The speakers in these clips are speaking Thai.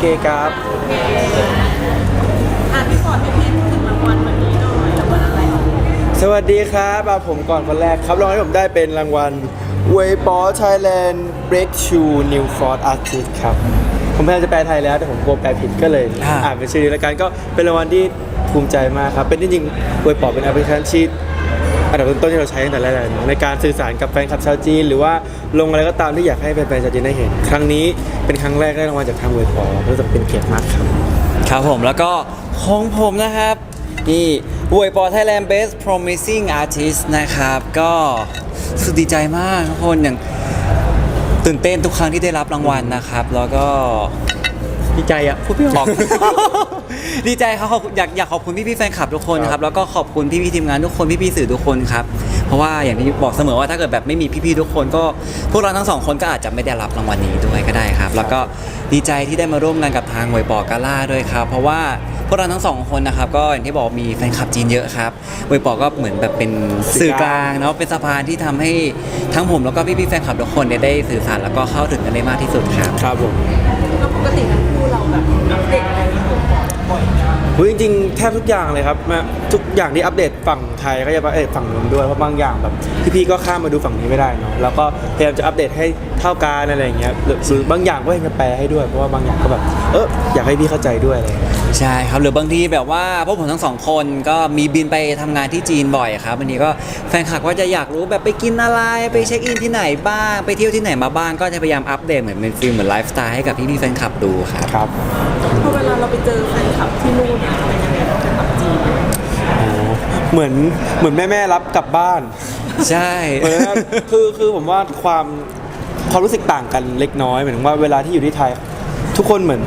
เคครับอะพี่ฟอร์ดพี่พีทถึงรางวัลวันนี้หน่อยรางวัลอะไรสวัสดีครับอะผมก่อนคนแรกครับรางวัลที่ผมได้เป็นรางวัล w a y p o Thailand Breakthrough New Ford Artist ครับ ผมพยายามจะแปลไทยแล้วแต่ผมกลัวแปลผิดก็เลยอ่าอ่านเป็นชื่อนี้แล้วกันก็เป็นรางวัลที่ภูมิใจมากครับ เป็นจริงๆ w a y p o เป็นแอปพลิเคชันที่ อันดับต้นๆที่เราใช้ตั้งแต่แรกเลยในการสื่อสารกับแฟนคลับชาวจีน หรือว่าลงอะไรก็ตามที่อยากให้แฟนๆชาวจีนได้เห็น ครั้งนี้เป็นครั้งแรกได้รางวัลจากทาง w a y p o รู้สึกเป็นเกียรติมากครับ ครับผมแล้วก็ของผมนะครับ นี่บวยปอ Thailand Best Promising Artist นะครับ ก็สุดดีใจมากทุกคนอย่างตื่นเต้นทุกครั้งที่ได้รับรางวัลนะครับ แล้วก็ ดีใจอะพูดไม่ออก ดีใจครับขอบคุณอยากอยากขอบคุณพี่พี่ๆแฟนคลับทุกคนครับแล้วก็ขอบคุณพี่พี่ๆทีมงานทุกคนพี่พี่ๆสื่อทุกคนครับเพราะว่าอย่างที่บอกเสมอว่าถ้าเกิดแบบไม่มีพี่พี่ๆทุกคนก็พวกเราทั้งสองคนก็อาจจะไม่ได้รับรางวัลนี้ด้วยก็ได้ครับ แล้วก็ดีใจที่ได้มาร่วมงานกับทางหวยบอกกาล่าด้วยครับเพราะว่าพวกเราทั้งสองคนนะครับก็อย่างที่บอกมีแฟนคลับจีนเยอะครับหวยบอกก็เหมือนแบบเป็นสื่อกลางเนาะเป็นสะพานที่ทำให้ทั้งผมแล้วก็พี่พี่ๆแฟนคลับทุกคนเนี่ยได้สื่อสารแล้วก็เข้าถึงกันได้มากที่สุดครับ ครับผม แล้วปกติทั้งคู่ เราแบบอัปเดตอะไรที่ผมบ่อยไหมเฮ้ยจริงๆแทบทุกอย่างเลยครับมาทุกอย่างที่อัปเดตฝั่งไทยก็จะไปเดตฝั่งนู้นด้วยเพราะบางอย่างแบบพี่ๆก็ข้ามมาดูฝั่งนี้ไม่ได้เนาะแล้วก็พยายามจะอัปเดตให้ เท่ากันอะไรอย่างเงี้ยหรือหรือบางอย่างก็พยายามจะแปลให้ด้วยเพราะว่าบางอย่างก็แบบเอออยากให้พี่เข้าใจด้วยอะไรอย่างเงี้ย ใช่ครับหรือบางทีแบบว่าพวกผมทั้งสองคนก็มีบินไปทำงานที่จีนบ่อยครับวันนี้ก็แฟนคลับก็จะอยากรู้แบบไปกินอะไรไปเช็คอินที่ไหนบ้างไปเที่ยวที่ไหนมาบ้างก็จะพยายามอัปเดตเหมือนเป็นฟิลเหมือนไลฟ์สไตล์ให้กับพี่ๆแฟนคลับดูครับ ครับพอเวลาเราไปเจอแฟนคลับที่นู่นเนี่ยเป็นยังไงบ้างแฟนคลับจีนเหมือนเหมือนแม่ๆรับกลับบ้าน ใช่ เหมือนว่าคือคือผมว่าความ ความรู้สึกต่างกันเล็กน้อยเหมือนว่าเวลาที่อยู่ที่ไทย ทุกคนเหมือน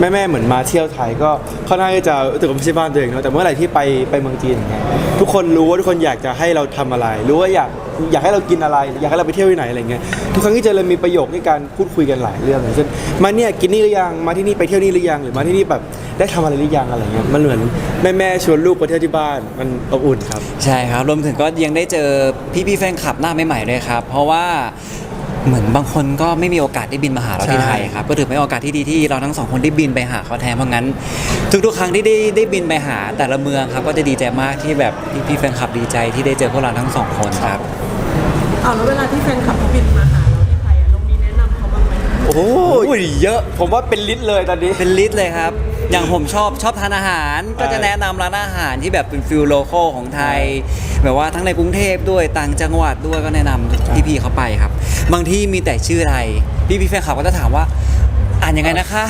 แม่แม่เหมือนมาเที่ยวไทยก็ค่อนข้างที่จะรู้สึกว่าไม่ใช่บ้านตัวเองเนอะแต่เมื่อไหร่ที่ไปไปเมืองจีนอย่างเงี้ยทุกคนรู้ว่าทุกคนอยากจะให้เราทำอะไร รู้ว่าอยากอยากให้เรากินอะไร อยากให้เราไปเที่ยวที่ไหนอะไรเงี้ยทุกครั้งที่เจอเลยมีประโยคในการพูดคุยกันหลายเรื่องอย่างเช่นมาเนี่ยกินนี่หรือยังมาที่นี่ไปเที่ยวนี่หรือยังหรือมาที่นี่แบบได้ทำอะไรหรือยังอะไรเงี้ยมันเหมือนแม่แม่ชวนลูกไปเที่ยวที่บ้านมันอบอุ่นครับใช่ครับรวมถึงก็ยังได้เจอพี่ๆแฟนคลับหน้าใหม่ๆด้วยครับเพราะว่า เหมือนบางคนก็ไม่มีโอกาสได้บินมาหาเราที่ใช่ไทยครับก็ถือเป็นโอกาสที่ดีที่เราทั้งสองคนได้บินไปหาเขาแทนเพราะงั้น ทุกๆครั้งที่ได้ได้บินไปหาแต่ละเมืองครับ ก็จะดีใจมากที่แบบพี่ๆแฟนคลับดีใจที่ได้เจอพวกเราทั้งสองคนครับอ้าวแล้วเวลาที่แฟนคลับเขาบินมาหาเราที่ไทยอะเรามีแนะนำเขาบ้างไหมโอ้โหโอ้ยเยอะ ผมว่าเป็นลิตรเลยตอนนี้เป็นลิสต์เลยครับ อย่างผมชอบชอบทานอาหาร ก็จะแนะนำร้านอาหารที่แบบเป็นฟิลโลโก้ของไทย แบบว่าทั้งในกรุงเทพด้วยต่างจังหวัดด้วยก็แนะนำพี่ๆเขาไปครับ บางที่มีแต่ชื่อไทย พี่พี่ๆแฟนคลับก็จะถามว่า อ่านยังไงนะคะ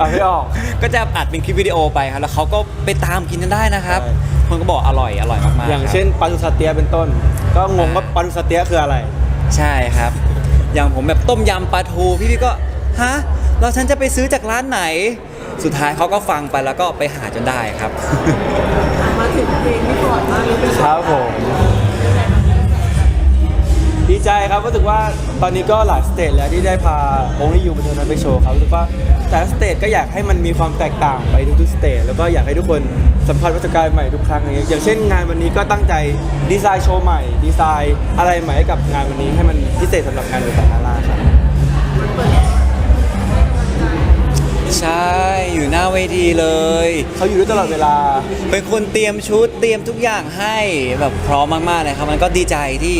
อ่านไม่ออก ก็จะอัดเป็นคลิปวิดีโอไปครับ แล้วเขาก็ไปตามกินกันได้นะครับ ใช่ คนก็บอกอร่อยอร่อยมากๆอย่างครับเช่นปลาทูสเตียเป็นต้น ก็งงว่าปลาทูสเตียคืออะไร ใช่ครับ อย่างผมแบบต้มยำปลาทูพี่ๆก็ฮะแล้วฉันจะไปซื้อจากร้านไหน สุดท้ายเขาก็ฟังไปแล้วก็ไปหาจนได้ครับ มาถึงเพลงพี่อร์ดบ้างนี่เป็นครับผมดีใจครับรู้สึกว่าตอนนี้ก็หลายสเตจแล้วที่ได้พา Only You มาเทอร์นั้นไปโชว์ครับรู้สึกว่าแต่ละสเตจก็อยากให้มันมีความแตกต่างไปทุกๆสเตจแล้วก็อยากให้ทุกคนสัมผัสประสบการณ์ใหม่ทุกครั้งอย่างเงี้ยอย่างเช่นงานวันนี้ก็ตั้งใจดีไซน์โชว์ใหม่ ดีไซน์อะไรใหม่ให้กับงานวันนี้ให้มันพิเศษสำหรับงานในแต่ละล่าครับ ใช่อยู่หน้าเวทีเลย เขาอยู่ด้วยตลอดเวลา เป็นคนเตรียมชุดเตรียมทุกอย่างให้แบบพร้อมมากๆเลยครับ มันก็ดีใจที่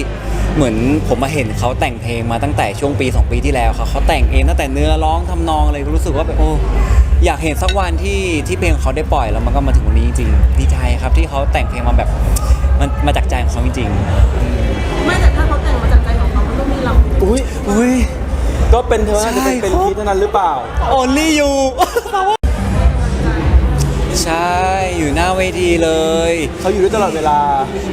เหมือนผมมาเห็นเขาแต่งเพลงมาตั้งแต่ช่วงปี 2 ปีที่แล้วครับเขาแต่งเองตั้งแต่เนื้อร้องทำนองอะไรก็รู้สึกว่าแบบโอ้อยากเห็นสักวันที่ที่เพลงของเขาได้ปล่อยแล้วมันก็มาถึงวันนี้จริงๆดีใจครับที่เขาแต่งเพลงมาแบบมันมาจากใจของเขาจริงไม่แต่ถ้าเขาแต่งมาจากใจของเขามันต้องมีเราอุ้ยๆอุ้ย ก็เป็นเธอน่าจะเป็นใช่เป็นครับพีทเท่านั้นหรือเปล่า only you ใช่ อยู่หน้าเวทีเลย เขาอยู่ด้วยตลอดเวลา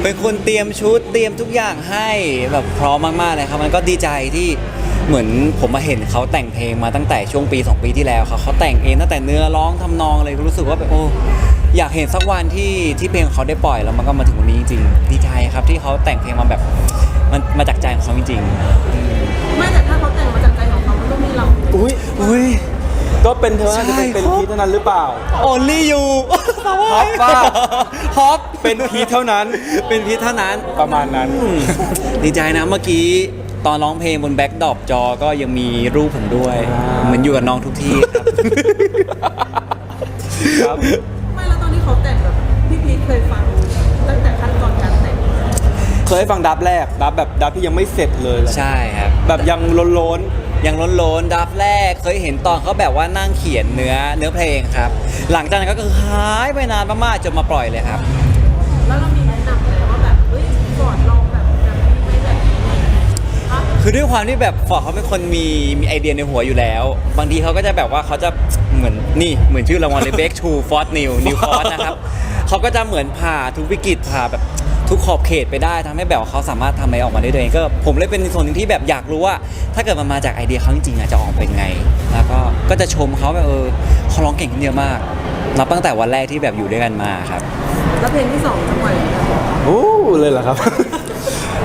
เป็นคนเตรียมชุดเตรียมทุกอย่างให้แบบพร้อมมากๆเลยครับ มันก็ดีใจที่เหมือนผมมาเห็นเขาแต่งเพลงมาตั้งแต่ช่วงปี 2 ปีที่แล้วเขาเขาแต่งเองตั้งแต่เนื้อร้องทำนองเลยรู้สึกว่าแบบโอ้อยากเห็นสักวันที่ที่เพลงเขาได้ปล่อยแล้วมันก็มาถึงวันนี้จริงๆดีใจครับที่เขาแต่งเพลงมาแบบมันมาจากใจของเขาจริงๆอืมไม่แต่ถ้าเขาแต่ง เขามันก็มีเราอุ้ยอุ้ย ก็เป็นเธอน่าจะเป็นใช่เป็นครับพีทเท่านั้นหรือเปล่า only you ฮอปป่ะ ฮอปเป็นพีทเท่านั้น เป็นพีทเท่านั้น ประมาณนั้นอืมดีใจนะเมื่อกี้ตอนร้องเพลงบนแบ็กดรอปจอก็ยังมีรูปผมด้วยอ่าเหมือนอยู่กับน้องทุกที่ครับครับ ไม่แล้วตอนที่เขาแต่งแบบพี่พีทเคยฟังตั้งแต่ขั้นตอนการแต่งเคยให้ฟังดับแรก ดับแบบดับที่ยังไม่เสร็จเลยแหละใช่ครับ แบบยังล้น ยังล้นล้นๆดับแรกเคยเห็นตอนเขาแบบว่านั่งเขียนเนื้อเนื้อเพลงครับ หลังจากนั้นก็คือหายไปนานมากๆจนมาปล่อยเลยครับ แล้วเรามีแนะนำไหมว่าแบบเฮ้ยก่อนลองแบบแบบนี้ไหมแบบนี้ไหมอะคือด้วยความที่แบบฟอร์ดเขาเป็นคนมีมีไอเดียในหัวอยู่แล้ว บางทีเขาก็จะแบบว่าเขาจะเหมือนนี่เหมือนชื่อรางวัลเลย Bake to Ford New New Ford นะครับเขาก็จะเหมือนผ่าทุกวิกฤตผ่าแบบ ทุกขอบเขตไปได้ทำให้แบบว่าเขาสามารถทำอะไรออกมาได้ตัวเองก็ผมเลยเป็นส่วนหนึ่งที่แบบอยากรู้ว่า ถ้าเกิดมันมาจากไอเดียเขาจริงๆอะจะออกเป็นไง แล้วก็ก็จะชมเขาแบบเออเขาร้องเก่งขึ้นเยอะมากนับตั้งแต่วันแรกที่แบบอยู่ด้วยกันมาครับแล้วเพลงที่สองจะปล่อยไหมคะๆโอ้เลยเหรอครับ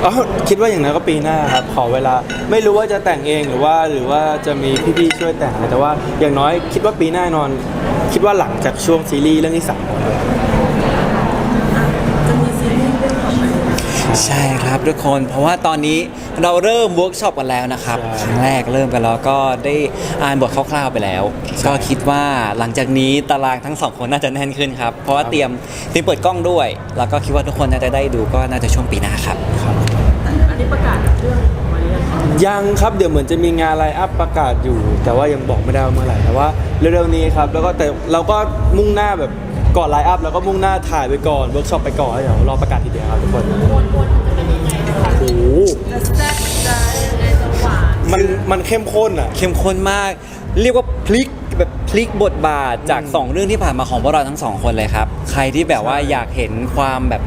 เอาคิดว่าอย่างนั้นก็ปีหน้าครับขอเวลาไม่รู้ว่าจะแต่งเองหรือว่าหรือว่าจะมีพี่ๆช่วยแต่งนะแต่ว่าอย่างน้อยคิดว่าปีหน้านอน คิดว่าหลังจากช่วงซีรีส์เรื่องที่สาม ใช่ครับทุกคนเพราะว่าตอนนี้เราเริ่มเวิร์กช็อปกันแล้วนะครับครั้งแรกเริ่มกันแล้วก็ได้อ่านบทคร่าวๆไปแล้ว ก็คิดว่าหลังจากนี้ตารางทั้งสองคนน่าจะแน่นขึ้นครับเพราะว่าเตรียมเตรียมเปิดกล้องด้วย แล้วก็คิดว่าทุกคนน่าจะได้ดูก็น่าจะช่วงปีหน้าครับแต่อันนี้ประกาศเรื่องออกมาหรือยังคะยังครับเดี๋ยวเหมือนจะมีงานไลน์อัพประกาศอยู่ แต่ว่ายังบอกไม่ได้ว่าเมื่อไหร่แต่ว่าเร็วๆนี้ครับแล้วก็แต่เราก็มุ่งหน้าแบบ ก่อนไลน์อัพแล้วก็มุ่งหน้าถ่ายไปก่อนเวิร์กช็อปไปก่อนแล้วเดี๋ยวรอประกาศทีเดียวครับทุกคนโอ้โหจะแซ่บจะยังไงจะหวานมันมันเข้มข้นอะ เข้มข้นมาก เรียกว่าพลิกแบบพลิกบทบาทจาก 2 เรื่องที่ผ่านมาของพวกเราทั้งสองคนเลยครับ ใครที่แบบว่าใช่อยากเห็นความแบบ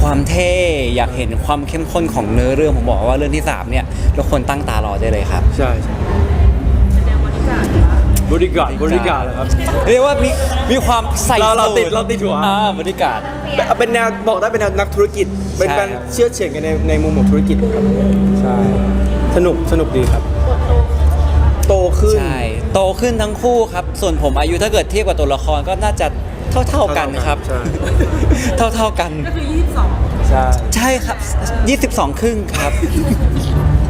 ความเท่ อยากเห็นความเข้มข้นของเนื้อเรื่องผมบอกว่าเรื่องที่สามเนี่ยทุกคนตั้งตารอได้เลยครับ ใช่ใช่ บริการบริการเหรอครับ เรียกว่ามีมีความใส่เราเราติดสูเราติดหัว อ่าบริการเป็นเป็นแนวบอกได้เป็นแนวนักธุรกิจ เป็นใช่การเชื่อดเฉื่อยกันในในมุมของธุรกิจครับใช่สนุกสนุกดีครับ โตขึ้น ใช่โตขึ้นทั้งคู่ครับ ส่วนผมอายุถ้าเกิดเทียบกับตัวละครก็น่าจะเท่าเท่าๆกันครับ ใช่ เท่าเท่าๆกัน ก็คือ 22ใช่ ใช่ครับ 22 ครึ่งครับป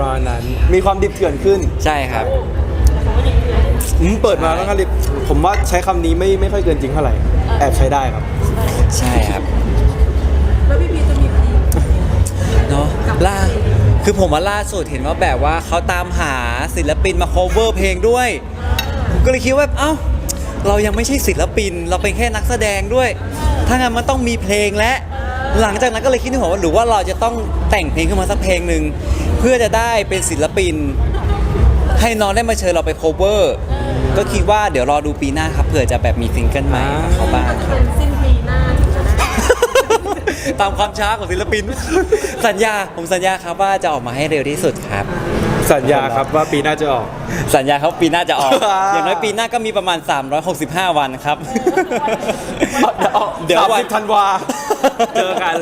ระมาณนั้น มีความดิบเถื่อนขึ้นใช่ครับ อืมเปิดมาแล้วก็ดิบผมว่าใช้คำนี้ไม่ไม่ค่อยเกินจริงเท่าไหร่แอบใช้ได้ครับ ใช่ครับ แล้วพี่พีชจะมีเพลงเนาะล่าคือผมว่าล่าสุดเห็นว่าแบบว่าเขาตามหาศิลปินมา cover เพลงด้วย ผมก็เลยคิดว่า เอ้า เรายังไม่ใช่ศิลปิน เราเป็นแค่นักแสดงด้วย ถ้างั้นมันต้องมีเพลงและ หลังจากนั้นก็เลยคิดในหัวว่าหรือว่าเราจะต้องแต่งเพลงขึ้นมาสักเพลงหนึ่ง เพื่อจะได้เป็นศิลปิน ให้น้องได้มาเชิญเราไป cover ก็คิดว่าเดี๋ยวรอดูปีหน้าครับเผื่อจะแบบมีซิงเกิลใหม่ของเขาบ้างก็จะเป็นสิ้นปีหน้าถึงจะได้ตามความช้าของศิลปิน สัญญาผมสัญญาครับว่าจะออกมาให้เร็วที่สุดครับ สัญญาครับว่าปีหน้าจะออก สัญญาเขาปีหน้าจะออกอ่าอย่างน้อยปีหน้าก็มีประมาณ 365 วันครับ เดี๋ยวสามวันสิบธันวาเจอกัน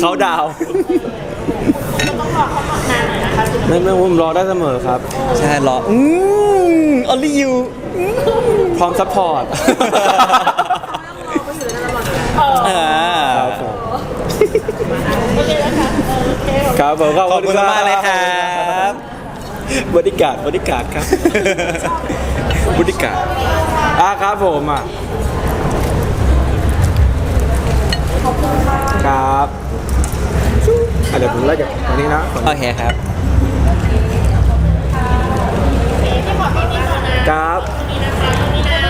เขาดาวไม่ไม่ผมรอได้เสมอครับ ใช่เหรออืม only you พร้อมซัพพอร์ตเราก็อยู่ในนั้นตลอดอยู่แล้วอ่าครับผมครับผมขอบคุณมากเลยครับบริการบริการครับบริการอะครับผมอะ ครับอะเดี๋ยวผมไล่จากตรงนี้นะโอเคครับ ครับครับ